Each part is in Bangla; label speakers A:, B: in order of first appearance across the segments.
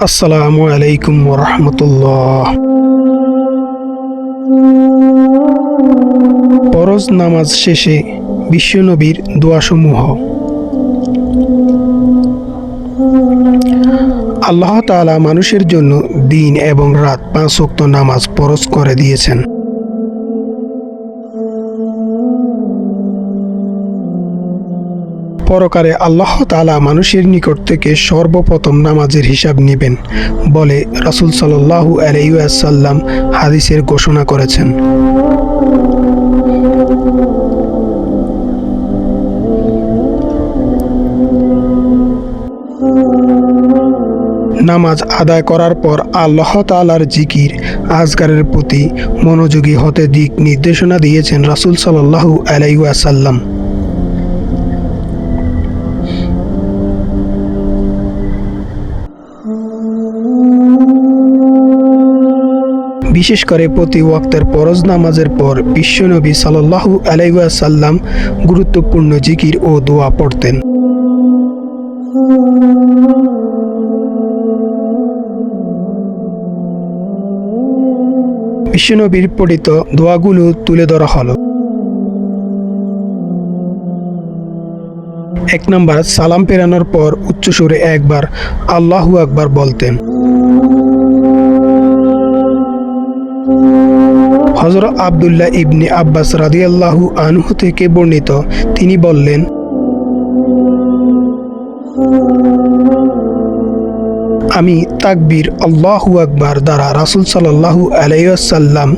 A: আসসালামু আলাইকুম রহমতুল্লাহ। পরজ নামাজ শেষে বিশ্বনবীর দোয়াসমূহ। আল্লাহ তালা মানুষের জন্য দিন এবং রাত পাঁচ ওয়াক্ত নামাজ পরশ করে দিয়েছেন। পরকারে আল্লাহ তালা মানুষের নিকট থেকে সর্বপ্রথম নামাজের হিসাব নেবেন, বলে রাসূল সাল্লাল্লাহু আলাইহি ওয়াসাল্লাম হাদিসের ঘোষণা করেছেন। নামাজ আদায় করার পর আল্লাহ তাআলার জিকির আজগারের প্রতি মনোযোগী হতে দিক নির্দেশনা দিয়েছেন রাসূল সাল্লাল্লাহু আলাইহি বিশেষ করে প্রতি ওয়াক্তের ফরজ নামাজের পর বিশ্বনবী সাল্লাল্লাহু আলাইহি ওয়াসাল্লাম গুরুত্বপূর্ণ জিকির ও দোয়া পড়তেন। বিশ্বনবীর পঠিত দোয়াগুলো তুলে ধরা হলো। এক নম্বর, সালাম পেরানোর পর উচ্চ উচ্চস্বরে একবার আল্লাহু আকবার বলতেন। হজরত আবদুল্লাহ ইবনে আব্বাস রাদিয়াল্লাহু আনহু থেকে বর্ণিত। তিনি বললেন, আমি তাকবীর আল্লাহু আকবার দ্বারা রাসুল সাল্লাল্লাহু আলাইসাল্লাম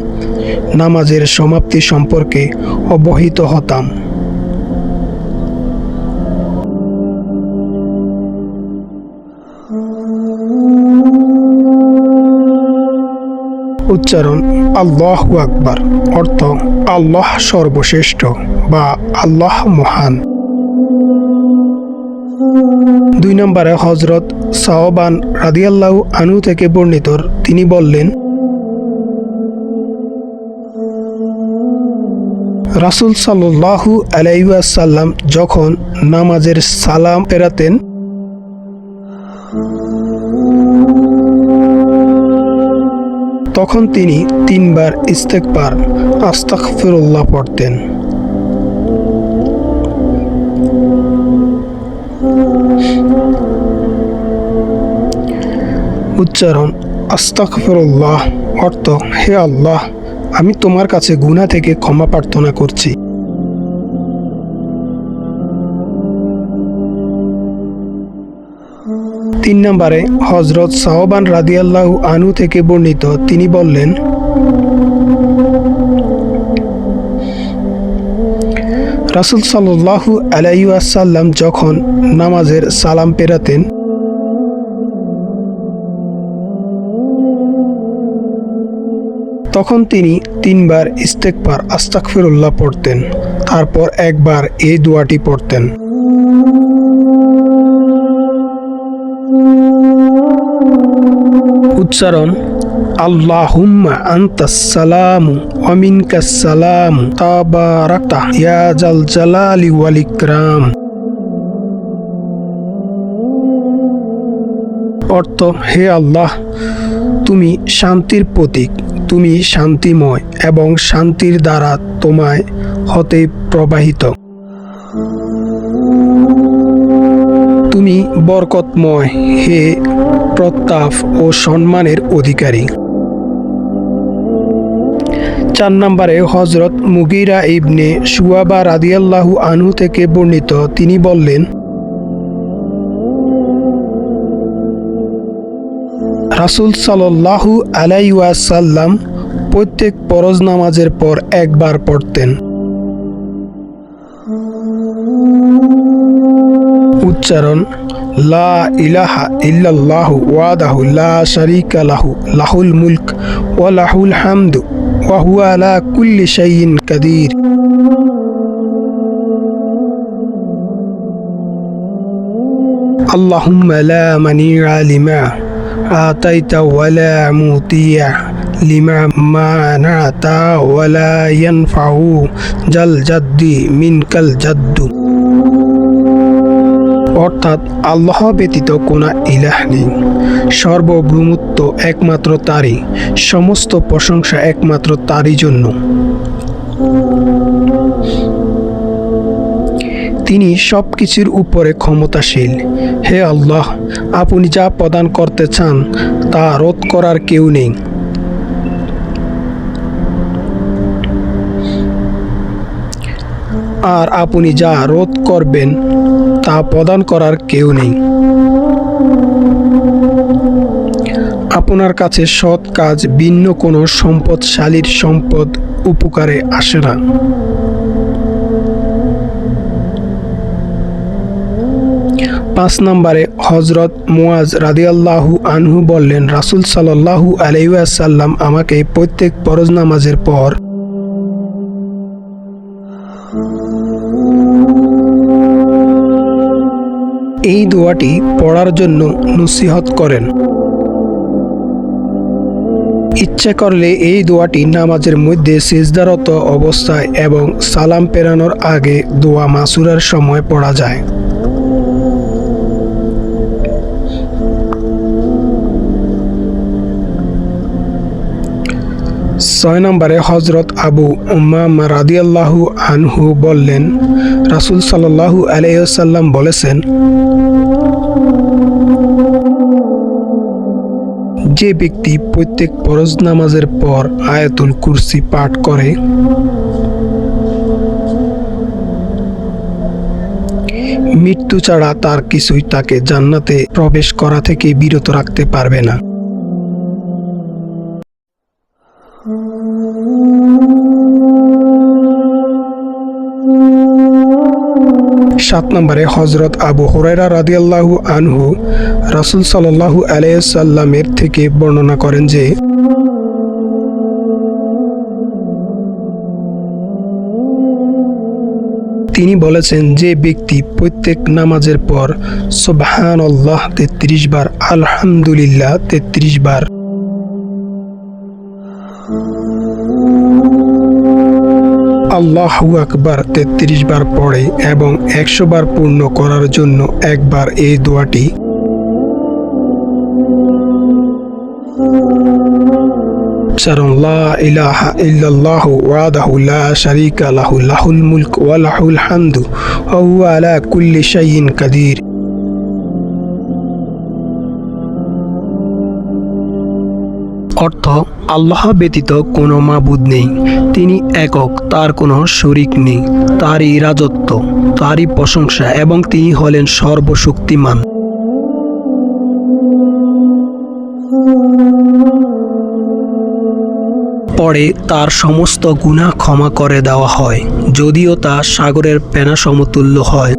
A: নামাজের সমাপ্তি সম্পর্কে অবহিত হতাম। উচ্চারণ আল্লাহ আকবার, অর্থ আল্লাহ সর্বশ্রেষ্ঠ বা আল্লাহ মহান। দুই নম্বরে হজরত সাহবান রাদিয়াল্লাহ আনু থেকে বর্ণিত, তিনি বললেন, রাসুল সাল্লাহু আলাইসাল্লাম যখন নামাজের সালাম পেরাতেন তখন তিনি তিনবার ইস্তেকবার আস্তাকফিরুল্লাহ পড়তেন। উচ্চারণ আস্তাকফিরুল্লাহ অর্থ, হে আল্লাহ, আমি তোমার কাছে গুনা থেকে ক্ষমা প্রার্থনা করছি। তিন নম্বরে হজরত সাহবান রাদিয়াল্লাহু আনু থেকে বর্ণিত, তিনি বললেন, রাসুল সাল্লাহু আলাইসাল্লাম যখন নামাজের সালাম পেরাতেন, তখন তিনি তিনবার ইস্তেকবার আস্তাকফিরুল্লাহ পড়তেন, তারপর একবার এই দোয়াটি পড়তেন। উচ্চারণ, আল্লাহুম্মা আন্তাস সালামু সালাম তাবারাকতা ইয়া জাল জালালি ওয়াল ইকরাম। অর্থ, হে আল্লাহ, তুমি শান্তির প্রতীক, তুমি শান্তিময় এবং শান্তির দ্বারা তোমায় হতে প্রবাহিত। তুমি বরকতময়, হে প্রতাপ ও সম্মানের অধিকারী। চার নম্বরে হজরত মুগিরা ইবনে সুয়াবা রাদিয়াল্লাহু আনহু থেকে বর্ণিত, তিনি বললেন, রাসুল সাল্লাহু আলাইসাল্লাম প্রত্যেক পরজ নামাজের পর একবার পড়তেন। উচ্চারণ লা ইলাহা ইল্লাল্লাহু ওয়াদাহু লা শারিকা লাহু লাহুল মুলক ওয়া লাহুল হামদু ওয়া হুয়া আলা কুল্লি শাইইন কাদির اللهم لا منيع لما آتيت ولا موتيع لما منعت ولا ينفع ذا الجد منك الجد অর্থাৎ আল্লাহ ব্যতীত কোনো ইলাহ নেই। সর্বভূমত্ব একমাত্র তারই, সমস্ত প্রশংসা একমাত্র তারই জন্য। তিনি সব কিছুর উপরে ক্ষমতাশীল। হে আল্লাহ, আপনি যা প্রদান করতে চান, তা রোধ করার কেউ নেই। আর আপনি যা রোধ করবেন তা প্রদান করার কেউ নেই। আপনার কাছে সৎ কাজ ভিন্ন কোনো সম্পদশালীর সম্পদ উপকারে আসে না। পাঁচ নম্বরে হজরত মুয়াজ রাদিয়াল্লাহু আনহু বললেন, রাসুল সাল্লাহু আলাইসাল্লাম আমাকে প্রত্যেক ফরজ নামাজের পর এই দোয়াটি পড়ার জন্য নসিহত করেন। ইচ্ছে করলে এই দোয়াটি নামাজের মধ্যে সেজদারত অবস্থায় এবং সালাম পেরানোর আগে দোয়া মাসুরার সময় পড়া যায়। ছয় নম্বরে হজরত আবু উম্মাম রাদিয়াল্লাহু আনহু বললেন, রাসুল সাল্লাহু আলাইসাল্লাম বলেছেন, যে ব্যক্তি প্রত্যেক ফরজ নামাজের পর আয়াতুল কুরসি পাঠ করে, মৃত্যু ছাড়া তার কিছুই তাকে জান্নাতে প্রবেশ করা থেকে বিরত রাখতে পারবে না। সাত নম্বরে হজরত আবু হরাইরা রাদিয়াল্লাহু আনহু রাসুল সাল্লাহু আলাইসাল্লামের থেকে বর্ণনা করেন যে, তিনি বলেছেন যে ব্যক্তি প্রত্যেক নামাজের পর সোবাহান আল্লাহ তেত্রিশ বার, আলহামদুলিল্লাহ তেত্রিশ বার আল্লাহু আকবার তেত্রিশ বার পড়ে এবং একশো বার পূর্ণ করার জন্য একবার এই দোয়াটি চারণ লা ইলাহা ইল্লাল্লাহু ওয়াদাহু লা লাহু, লাহুল মুলক ওয়া লাহুল হামদু, ওয়া আলা কুল্লি শাইইন কাদির। অর্থ, আল্লাহ ব্যতীত কোনো মাবুদ নেই। তিনি একক, তার কোনো শরিক নেই। তারই রাজত্ব, তারই প্রশংসা, এবং তিনি হলেন সর্বশক্তিমান। পরে তার সমস্ত গুনাহ ক্ষমা করে দেওয়া হয়, যদিও তা সাগরের পেনা সমতুল্য হয়।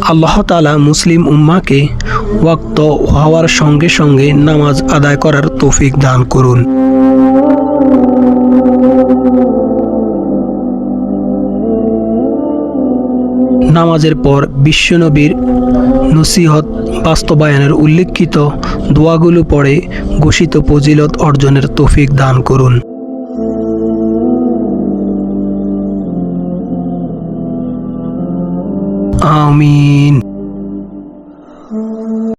A: আল্লাহ তালা মুসলিম উম্মাকে ওয়াক্ত হওয়ার সঙ্গে সঙ্গে নামাজ আদায় করার তৌফিক দান করুন। নামাজের পর বিশ্বনবীর নসিহত বাস্তবায়নের উল্লেখিত দোয়াগুলো পড়ে ঘোষিত ফজিলত অর্জনের তৌফিক দান করুন। আমিন